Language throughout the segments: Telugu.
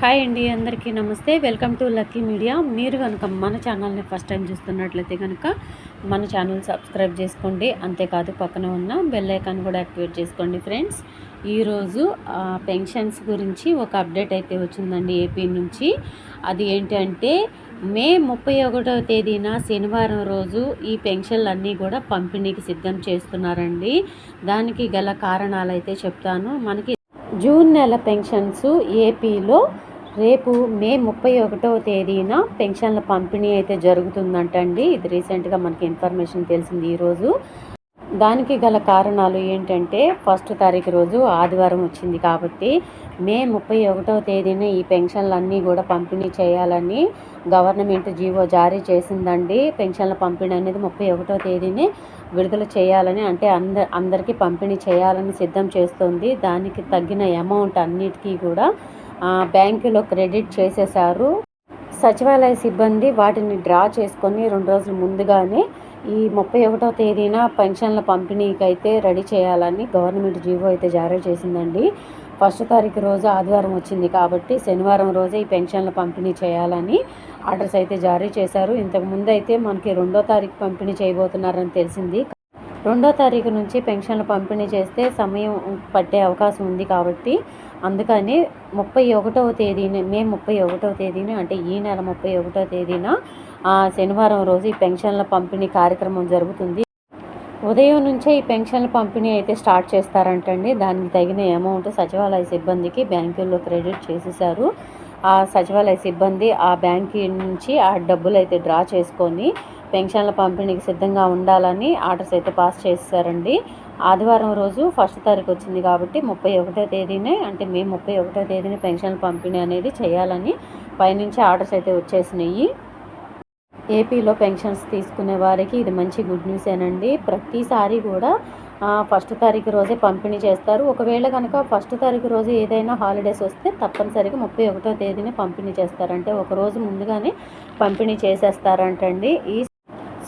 హాయ్ అండి అందరికీ నమస్తే. Welcome to lucky media. మీరు కనుక మన ఛానల్ని ఫస్ట్ టైం చూస్తున్నట్లయితే కనుక మన ఛానల్ సబ్స్క్రైబ్ చేసుకోండి. అంతేకాదు పక్కన ఉన్న బెల్ ఐకాన్ కూడా యాక్టివేట్ చేసుకోండి ఫ్రెండ్స్. ఈరోజు పెన్షన్స్ గురించి ఒక అప్డేట్ అయితే వచ్చిందండి ఏపీ నుంచి. అది ఏంటంటే మే ముప్పై ఒకటవ తేదీన శనివారం రోజు ఈ పెన్షన్లన్నీ కూడా పంపిణీకి సిద్ధం చేస్తున్నారండి. దానికి గల కారణాలు అయితే చెప్తాను. మనకి జూన్ నెల పెన్షన్స్ ఏపీలో రేపు మే ముప్పై ఒకటవ తేదీన పెన్షన్ల పంపిణీ అయితే జరుగుతుందంటండి. ఇది రీసెంట్గా మనకి ఇన్ఫర్మేషన్ తెలిసింది ఈరోజు. దానికి గల కారణాలు ఏంటంటే ఫస్ట్ తారీఖు రోజు ఆదివారం వచ్చింది కాబట్టి మే ముప్పై ఒకటవ తేదీన ఈ పెన్షన్లన్నీ కూడా పంపిణీ చేయాలని గవర్నమెంట్ జీవో జారీ చేసిందండి. పెన్షన్ల పంపిణీ అనేది ముప్పై ఒకటవ తేదీని విడుదల చేయాలని అంటే అంద అందరికీ పంపిణీ చేయాలని సిద్ధం చేస్తుంది. దానికి తగ్గిన అమౌంట్ అన్నిటికీ కూడా బ్యాంకులో క్రెడిట్ చేసేశారు. సచివాలయ సిబ్బంది వాటిని డ్రా చేసుకొని రెండు రోజులు ముందుగానే ఈ ముప్పై ఒకటో తేదీన పెన్షన్ల పంపిణీకి అయితే రెడీ చేయాలని గవర్నమెంట్ జీవో అయితే జారీ చేసిందండి. ఫస్ట్ తారీఖు రోజు ఆదివారం వచ్చింది కాబట్టి శనివారం రోజే ఈ పెన్షన్ల పంపిణీ చేయాలని ఆర్డర్స్ అయితే జారీ చేశారు. ఇంతకు ముందు అయితే మనకి రెండో తారీఖు పంపిణీ చేయబోతున్నారని తెలిసింది. రెండో తారీఖు నుంచి పెన్షన్లు పంపిణీ చేస్తే సమయం పట్టే అవకాశం ఉంది కాబట్టి అందుకని ముప్పై ఒకటవ తేదీన మే ముప్పై ఒకటవ తేదీన అంటే ఈ నెల ముప్పై ఒకటవ తేదీన శనివారం రోజు ఈ పెన్షన్ల పంపిణీ కార్యక్రమం జరుగుతుంది. ఉదయం నుంచే ఈ పెన్షన్ల పంపిణీ అయితే స్టార్ట్ చేస్తారంటండి. దానికి తగిన అమౌంట్ సచివాలయ సిబ్బందికి బ్యాంకుల్లో క్రెడిట్ చేసేసారు ఆ సచివాలయ సిబ్బంది ఆ బ్యాంక్ నుంచి ఆ డబ్బులు అయితే డ్రా చేసుకొని పెన్షన్ల పంపిణీకి సిద్ధంగా ఉండాలని ఆర్డర్స్ అయితే పాస్ చేశారండి ఆదివారం రోజు ఫస్ట్ తారీఖు వచ్చింది కాబట్టి ముప్పై ఒకటో తేదీనే అంటే మే ముప్పై ఒకటో తేదీన పెన్షన్ల పంపిణీ అనేది చేయాలని పైనుంచి ఆర్డర్స్ అయితే వచ్చేసినాయి. ఏపీలో పెన్షన్స్ తీసుకునే వారికి ఇది మంచి గుడ్ న్యూస్ ఏనండి. ప్రతిసారి కూడా ఫస్ట్ తారీఖు రోజే పంపిణీ చేస్తారు. ఒకవేళ కనుక ఫస్ట్ తారీఖు రోజు ఏదైనా హాలిడేస్ వస్తే తప్పనిసరిగా ముప్పై ఒకటో తేదీనే పంపిణీ చేస్తారంటే ఒక రోజు ముందుగానే పంపిణీ చేసేస్తారంటండి. ఈ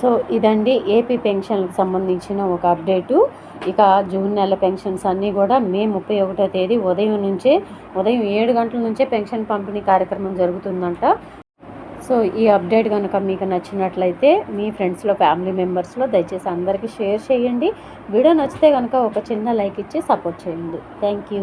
సో ఇదండి ఏపీ పెన్షన్లకు సంబంధించిన ఒక అప్డేటు. ఇక జూన్ నెల పెన్షన్స్ అన్నీ కూడా మే ముప్పై ఒకటో తేదీ ఉదయం నుంచే ఉదయం ఏడు గంటల నుంచే పెన్షన్ పంపిణీ కార్యక్రమం జరుగుతుందంట. సో ఈ అప్డేట్ కనుక మీకు నచ్చినట్లయితే మీ ఫ్రెండ్స్లో ఫ్యామిలీ మెంబర్స్లో దయచేసి అందరికీ షేర్ చేయండి. వీడియో నచ్చితే కనుక ఒక చిన్న లైక్ ఇచ్చి సపోర్ట్ చేయండి. Thank you